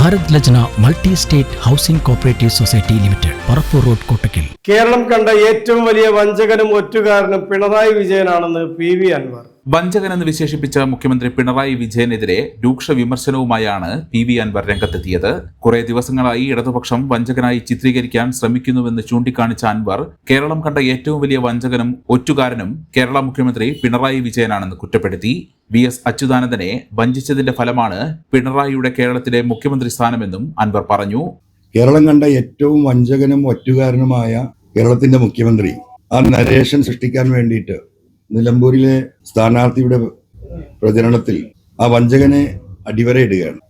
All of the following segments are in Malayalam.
Bharat Lajna multi state housing cooperative society limited Parappur road Kottakkal. Keralam കണ്ട ഏറ്റവും വലിയ വഞ്ചകനും ഒറ്റുകാരനും പിണറായി വിജയനാണെന്ന് പി വി അൻവർ. വഞ്ചകനെന്ന് വിശേഷിപ്പിച്ച മുഖ്യമന്ത്രി പിണറായി വിജയനെതിരെ രൂക്ഷ വിമർശനവുമായാണ് പി വി അൻവർ രംഗത്തെത്തിയത്. കുറെ ദിവസങ്ങളായി ഇടതുപക്ഷം വഞ്ചകനായി ചിത്രീകരിക്കാൻ ശ്രമിക്കുന്നുവെന്ന് ചൂണ്ടിക്കാണിച്ച അൻവർ കേരളം കണ്ട ഏറ്റവും വലിയ വഞ്ചകനും ഒറ്റുകാരനും കേരള മുഖ്യമന്ത്രി പിണറായി വിജയനാണെന്ന് കുറ്റപ്പെടുത്തി. വി എസ് അച്യുതാനന്ദനെ വഞ്ചിച്ചതിന്റെ ഫലമാണ് പിണറായിയുടെ കേരളത്തിലെ മുഖ്യമന്ത്രി സ്ഥാനമെന്നും അൻവർ പറഞ്ഞു. കേരളം കണ്ട ഏറ്റവും വഞ്ചകനും ഒറ്റുകാരനുമായ കേരളത്തിന്റെ മുഖ്യമന്ത്രി ആ നരേഷൻ സൃഷ്ടിക്കാൻ വേണ്ടിയിട്ട് നിലമ്പൂരിലെ സ്ഥാനാർത്ഥിയുടെ പ്രചരണത്തിൽ ആ വഞ്ചകനെ അടിവരയിടുകയാണ്.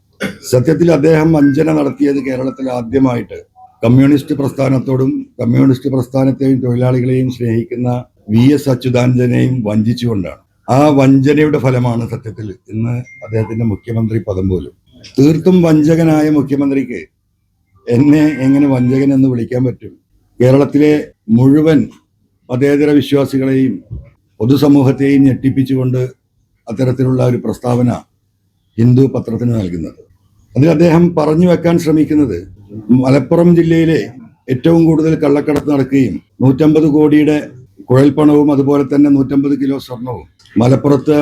സത്യത്തിൽ അദ്ദേഹം വഞ്ചന നടത്തിയത് കേരളത്തിൽ ആദ്യമായിട്ട്. കമ്മ്യൂണിസ്റ്റ് പ്രസ്ഥാനത്തോടും കമ്മ്യൂണിസ്റ്റ് പ്രസ്ഥാനത്തെയും തൊഴിലാളികളെയും സ്നേഹിക്കുന്ന വി എസ് അച്യുതാനന്ദനെയും വഞ്ചിച്ചുകൊണ്ടാണ്. ആ വഞ്ചനയുടെ ഫലമാണ് സത്യത്തിൽ. ഇന്ന് അദ്ദേഹത്തിന്റെ മുഖ്യമന്ത്രി പദം പോലും. തീർത്തും വഞ്ചകനായ മുഖ്യമന്ത്രിക്ക് എന്നെ എങ്ങനെ വഞ്ചകൻ എന്ന് വിളിക്കാൻ പറ്റും? കേരളത്തിലെ മുഴുവൻ മതേതര വിശ്വാസികളെയും പൊതുസമൂഹത്തെയും ഞെട്ടിപ്പിച്ചുകൊണ്ട് അത്തരത്തിലുള്ള ഒരു പ്രസ്താവന ഹിന്ദു പത്രത്തിന് നൽകുന്നത്. അതിൽ അദ്ദേഹം പറഞ്ഞു വെക്കാൻ ശ്രമിക്കുന്നത് മലപ്പുറം ജില്ലയിലെ ഏറ്റവും കൂടുതൽ കള്ളക്കടത്ത് നടക്കുകയും നൂറ്റമ്പത് കോടിയുടെ കുഴൽപ്പണവും അതുപോലെ തന്നെ നൂറ്റമ്പത് കിലോ സ്വർണവും മലപ്പുറത്ത്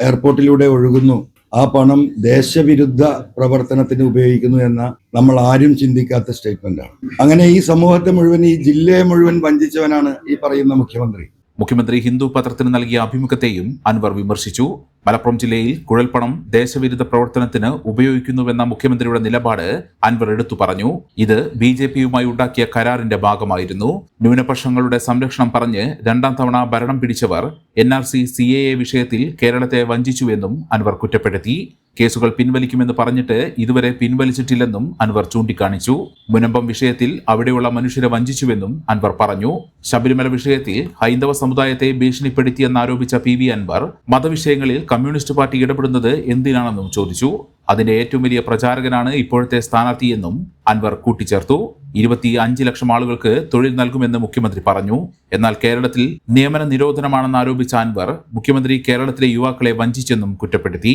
എയർപോർട്ടിലൂടെ ഒഴുകുന്നു. ആ പണം ദേശവിരുദ്ധ പ്രവർത്തനത്തിന് ഉപയോഗിക്കുന്നു എന്ന നമ്മൾ ആരും ചിന്തിക്കാത്ത സ്റ്റേറ്റ്മെന്റാണ്. അങ്ങനെ ഈ സമൂഹത്തെ മുഴുവൻ ഈ ജില്ലയെ മുഴുവൻ വഞ്ചിച്ചവനാണ് ഈ പറയുന്ന മുഖ്യമന്ത്രി. മുഖ്യമന്ത്രി ഹിന്ദു പത്രത്തിന് നൽകിയ അഭിമുഖത്തെയും അൻവർ വിമർശിച്ചു. മലപ്പുറം ജില്ലയിൽ കുഴൽപ്പണം ദേശവിരുദ്ധ പ്രവർത്തനത്തിന് ഉപയോഗിക്കുന്നുവെന്ന മുഖ്യമന്ത്രിയുടെ നിലപാട് അൻവർ എടുത്തു പറഞ്ഞു. ഇത് ബി ജെ പിയുമായി ഉണ്ടാക്കിയ കരാറിന്റെ ഭാഗമായിരുന്നു. ന്യൂനപക്ഷങ്ങളുടെ സംരക്ഷണം പറഞ്ഞ് രണ്ടാം തവണ ഭരണം പിടിച്ചവർ N R C C A A വിഷയത്തിൽ കേരളത്തെ വഞ്ചിച്ചുവെന്നും അൻവർ കുറ്റപ്പെടുത്തി. കേസുകൾ പിൻവലിക്കുമെന്ന് പറഞ്ഞിട്ട് ഇതുവരെ പിൻവലിച്ചിട്ടില്ലെന്നും അൻവർ ചൂണ്ടിക്കാണിച്ചു. മുനമ്പം വിഷയത്തിൽ അവിടെയുള്ള മനുഷ്യരെ വഞ്ചിച്ചുവെന്നും അൻവർ പറഞ്ഞു. ശബരിമല വിഷയത്തിൽ ഹൈന്ദവ സമുദായത്തെ ഭീഷണിപ്പെടുത്തിയെന്നാരോപിച്ച പി വി അൻവർ മതവിഷയങ്ങളിൽ കമ്മ്യൂണിസ്റ്റ് പാർട്ടി ഇടപെടുന്നത് എന്തിനാണെന്നും ചോദിച്ചു. അതിന്റെ ഏറ്റവും വലിയ പ്രചാരകനാണ് ഇപ്പോഴത്തെ സ്ഥാനാർത്ഥിയെന്നും അൻവർ കൂട്ടിച്ചേർത്തു. ഇരുപത്തി അഞ്ച് ലക്ഷം ആളുകൾക്ക് തൊഴിൽ നൽകുമെന്ന് മുഖ്യമന്ത്രി പറഞ്ഞു. എന്നാൽ കേരളത്തിൽ നിയമന നിരോധനമാണെന്ന് ആരോപിച്ച അൻവർ മുഖ്യമന്ത്രി കേരളത്തിലെ യുവാക്കളെ വഞ്ചിച്ചെന്നും കുറ്റപ്പെടുത്തി.